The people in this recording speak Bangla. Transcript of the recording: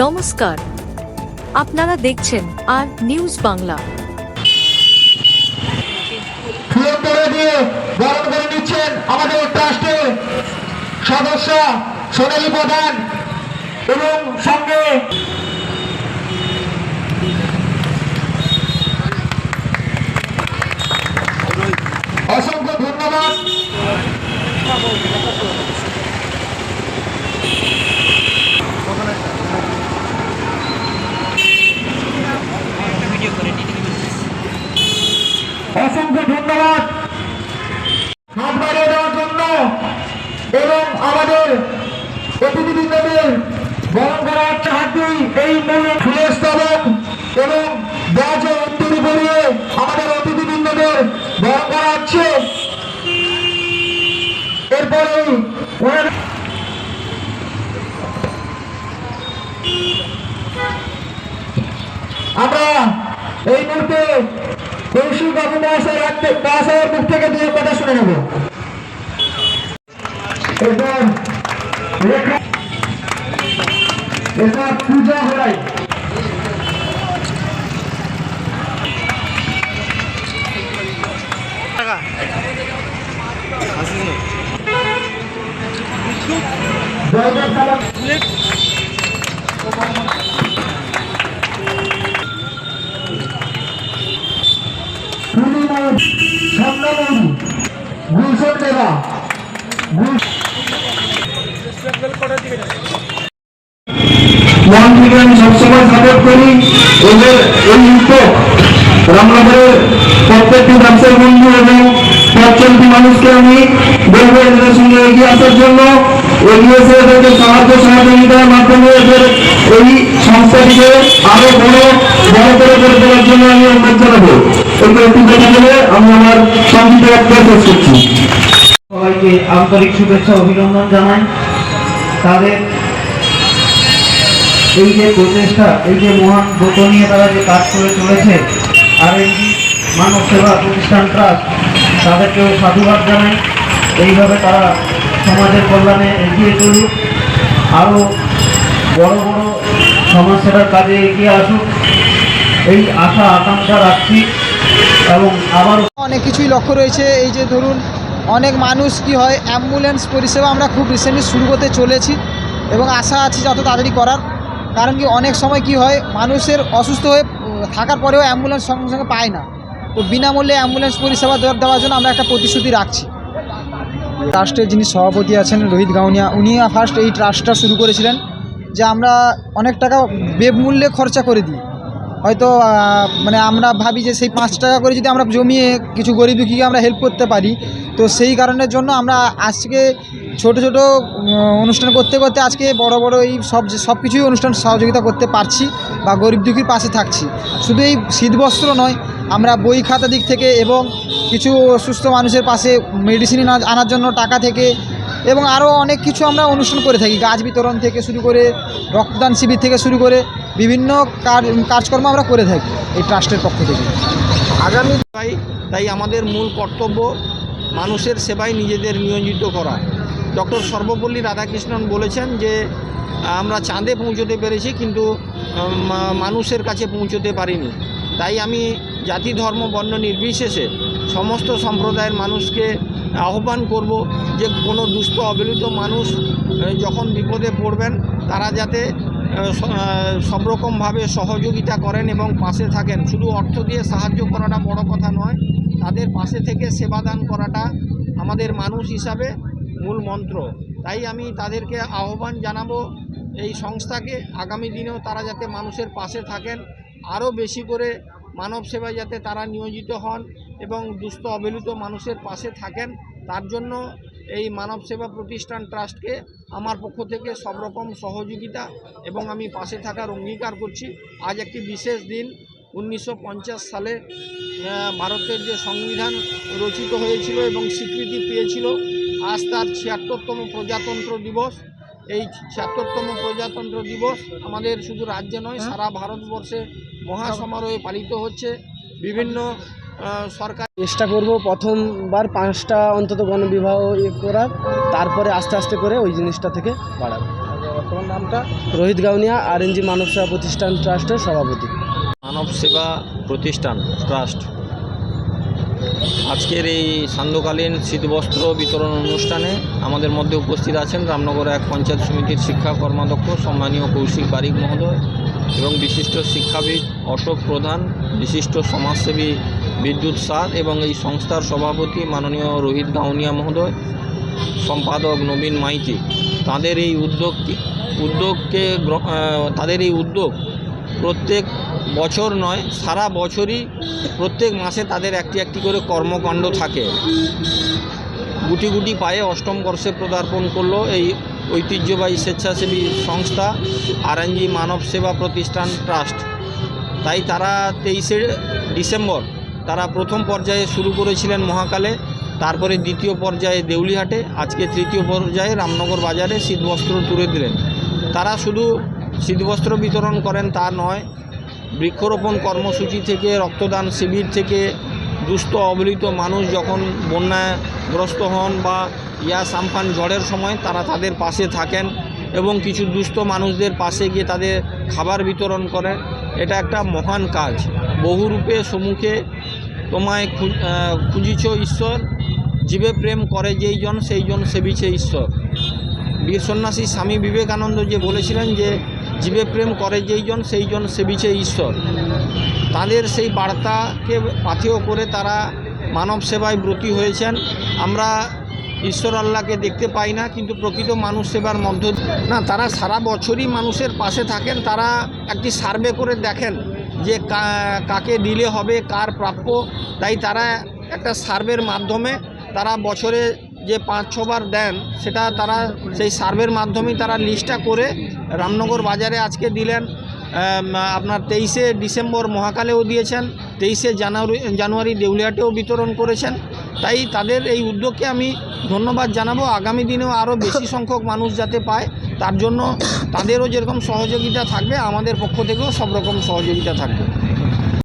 নমস্কার। আপনারা দেখছেন আর নিউজ বাংলা। আমাদের ট্রাস্টের সদস্য সোনালী প্রধান এবং সঙ্গে অসংখ্য ধন্যবাদ অসংখ্য ধন্যবাদ হাত বাড়িয়ে দেওয়ার জন্য এবং আমাদের অতিথিবৃন্দদের বরণ করা হচ্ছে হাত দুই এই মূল্য ফুলের স্তবক এবং ব্যাজ ও উত্তরি পরিয়ে আমাদের অতিথিবৃন্দদের বরণ করা হচ্ছে এরপরেই ওনারা আমরা এই মুহূর্তে কৌশিক বাবু মহাশয় মহাশয়ের মুখ থেকে দুই কথা শুনে নেব। পূজা হয় জয়দেব স্বর্ণমণি গুলশন দেবা আমি সবসময় সাপোর্ট করি এদের এই উদ্যোগ রামনগরের প্রত্যেকটি ব্যবসায়ী বন্ধু এবং পথচলতি মানুষকে আমি বলব এদের সঙ্গে এগিয়ে আসার জন্য এগিয়ে এসে এদেরকে সাহায্য সহযোগিতার মাধ্যমে এদের এই সংস্থাটিকে আরও বড় বড় করে করে তোলার জন্য আমি অনুরোধ জানাব। এই একটু কথা আমি আমার করছি। সবাইকে আন্তরিক শুভেচ্ছা, অভিনন্দন জানাই। তাদের এই যে প্রচেষ্টা, এই যে মহান ব্রত নিয়ে তারা যে কাজ করে চলেছে, আর এই মানব সেবা প্রতিষ্ঠান ট্রাস্ট, তাদেরকেও সাধুবাদ জানাই। এইভাবে তারা সমাজের কল্যাণে এগিয়ে চলুক। আরও বড় বড় সমাজ সেবার কাজে এগিয়ে আসুক। এই আশা, আকাঙ্ক্ষা রাখছি। এবং অনেক কিছুই লক্ষ্য রয়েছে। এই যে ধরুন, অনেক মানুষ কি হয় অ্যাম্বুলেন্স পরিষেবা আমরা খুব রিসেন্টলি শুরু করতে চলেছি এবং আশা আছে যত তাড়াতাড়ি করার। কারণ কি, অনেক সময় কি হয়, মানুষের অসুস্থ হয়ে থাকার পরেও অ্যাম্বুলেন্স সঙ্গে সঙ্গে পায় না। তো বিনামূল্যে অ্যাম্বুলেন্স পরিষেবা দেওয়ার জন্য আমরা একটা প্রতিশ্রুতি রাখছি। ট্রাস্টের যিনি সভাপতি আছেন, রোহিত গাউনিয়া, উনি ফার্স্ট এই ট্রাস্টটা শুরু করেছিলেন যে আমরা অনেক টাকা বেমূল্যে খরচা করে দিই। হয়তো মানে আমরা ভাবি যে সেই পাঁচ টাকা করে যদি আমরা জমিয়ে কিছু গরিব দুঃখীকে আমরা হেল্প করতে পারি, তো সেই কারণের জন্য আমরা আজকে ছোট ছোট অনুষ্ঠান করতে করতে আজকে বড় বড় এই সব সব কিছুই অনুষ্ঠান সহযোগিতা করতে পারছি বা গরিব দুঃখীর পাশে থাকছি। শুধু এই শীতবস্ত্র নয়, আমরা বই খাতা দিক থেকে এবং কিছু অসুস্থ মানুষের পাশে মেডিসিন আনার জন্য টাকা থেকে এবং আরও অনেক কিছু আমরা অনুষ্ঠান করে থাকি। গাছ বিতরণ থেকে শুরু করে, রক্তদান শিবির থেকে শুরু করে বিভিন্ন কাজ কাজকর্ম আমরা করে থাকি এই ট্রাস্টের পক্ষ থেকে। আগামী তাই তাই আমাদের মূল কর্তব্য মানুষের সেবায় নিজেদের নিয়োজিত করা। ডক্টর সর্বপল্লী রাধাকৃষ্ণন বলেছেন যে, আমরা চাঁদে পৌঁছতে পেরেছি কিন্তু মানুষের কাছে পৌঁছতে পারিনি। তাই আমি জাতি, ধর্ম, বর্ণ নির্বিশেষে সমস্ত সম্প্রদায়ের মানুষকে আহ্বান করব যে কোনো দুস্থ অবহেলিত মানুষ যখন বিপদে পড়বেন, তারা যাতে সব রকমভাবে সহযোগিতা করেন এবং পাশে থাকেন। শুধু অর্থ দিয়ে সাহায্য করাটা বড় কথা নয়, তাদের পাশে থেকে সেবাদান করাটা আমাদের মানুষ হিসাবে মূল মন্ত্র। তাই আমি তাদেরকে আহ্বান জানাব, এই সংস্থাকে আগামী দিনেও তারা যাতে মানুষের পাশে থাকেন, আরও বেশি করে মানব সেবায় যাতে তারা নিয়োজিত হন এবং দুস্থ অবহেলিত মানুষের পাশে থাকেন তার জন্য এই মানব সেবা প্রতিষ্ঠান ট্রাস্টকে আমার পক্ষ থেকে সব রকম সহযোগিতা এবং আমি পাশে থাকার অঙ্গীকার করছি। আজ একটি বিশেষ দিন উনিশশো পঞ্চাশ সালে ভারতের যে সংবিধান রচিত হয়েছিল এবং স্বীকৃতি পেয়েছিল আজ তার ছিয়াত্তরতম প্রজাতন্ত্র দিবস। এই ছিয়াত্তরতম প্রজাতন্ত্র দিবস আমাদের শুধু রাজ্যে নয় সারা ভারতবর্ষে মহাসমারোহে পালিত হচ্ছে। বিভিন্ন সরকার চেষ্টা করব প্রথমবার পাঁচটা অন্তত গণবিবাহ ইয়ে করার তারপরে আস্তে আস্তে করে ওই জিনিসটা থেকে বাড়াবো। তোমার নামটা? রোহিত গাউনিয়া আর এনজি মানব সেবা প্রতিষ্ঠান ট্রাস্টের সভাপতি। মানব সেবা প্রতিষ্ঠান ট্রাস্ট। আজকের এই সান্ধ্যকালীন শীতবস্ত্র বিতরণ অনুষ্ঠানে আমাদের মধ্যে উপস্থিত আছেন রামনগর এক পঞ্চায়েত সমিতির শিক্ষা কর্মাধ্যক্ষ সম্মানীয় কৌশিক বারিক মহোদয়। এবং বিশিষ্ট শিক্ষাবিদ অশোক প্রধান, বিশিষ্ট সমাজসেবী বিদ্যুৎ সার এবং এই সংস্থার সভাপতি মাননীয় রোহিত গাউনিয়া মহোদয়, সম্পাদক নবীন মাইতি। তাদের এই উদ্যোগ উদ্যোগকে তাদের এই উদ্যোগ প্রত্যেক বছর নয়, সারা বছরই প্রত্যেক মাসে তাদের একটি একটি করে কর্মকাণ্ড থাকে। গুটি গুটি পায়ে অষ্টম বর্ষে পদার্পণ করল এই ঐতিহ্যবাহী স্বেচ্ছাসেবী সংস্থা আরএনজি মানব সেবা প্রতিষ্ঠান ট্রাস্ট। তাই তারা তেইশে ডিসেম্বর তারা প্রথম পর্যায়ে শুরু করেছিলেন মহাকালে, তারপরে দ্বিতীয় পর্যায়ে দেউলিহাটে, আজকে তৃতীয় পর্যায়ে রামনগর বাজারে শীতবস্ত্র তুলে দিলেন। তারা শুধু শীতবস্ত্র বিতরণ করেন তা নয়, বৃক্ষরোপণ কর্মসূচি থেকে, রক্তদান শিবির থেকে দুস্থ অবহেলিত মানুষ যখন বন্যাগ্রস্ত হন বা ইয়া সামফান ঝড়ের সময় তারা তাদের পাশে থাকেন এবং কিছু দুস্থ মানুষদের পাশে গিয়ে তাদের খাবার বিতরণ করে এটা একটা মহান কাজ। বহুরূপে সম্মুখে তোমায় খুঁজিছ ঈশ্বর। জীবে প্রেম করে যেই জন, সেই জন সেবিছে ঈশ্বর। বীর সন্ন্যাসী স্বামী বিবেকানন্দ যে বলেছিলেন যে, জীবে প্রেম করে যেই জন, সেই জন সেবিছে ঈশ্বর। তাদের সেই বার্তাকে পাথেয় করে তারা মানব সেবায় ব্রতী হয়েছেন। আমরা ঈশ্বর আল্লাহকে দেখতে পাই না, কিন্তু প্রকৃত মানুষ সেবার মধ্য না, তারা সারা বছরই মানুষের পাশে থাকেন, তারা একটি সার্ভে করে দেখেন যে কাকে দিলে হবে, কার প্রাপ্য। তাই তারা একটা সার্ভের মাধ্যমে তারা বছরে যে পাঁচ ছবার দেন, সেটা তারা সেই সার্ভের মাধ্যমেই তারা লিস্টটা করে রামনগর বাজারে আজকে দিলেন। আপনার তেইশে ডিসেম্বর মহাকালেও দিয়েছেন, তেইশে জানুয়ারি জানুয়ারি দেউলিয়াটেও বিতরণ করেছেন। তাই তাদের এই উদ্যোগকে আমি ধন্যবাদ জানাব। আগামী দিনেও আরও বেশি সংখ্যক মানুষ যাতে পায় তার জন্য তাদেরও যেরকম সহযোগিতা থাকবে আমাদের পক্ষ থেকেও সব রকম সহযোগিতা থাকবে।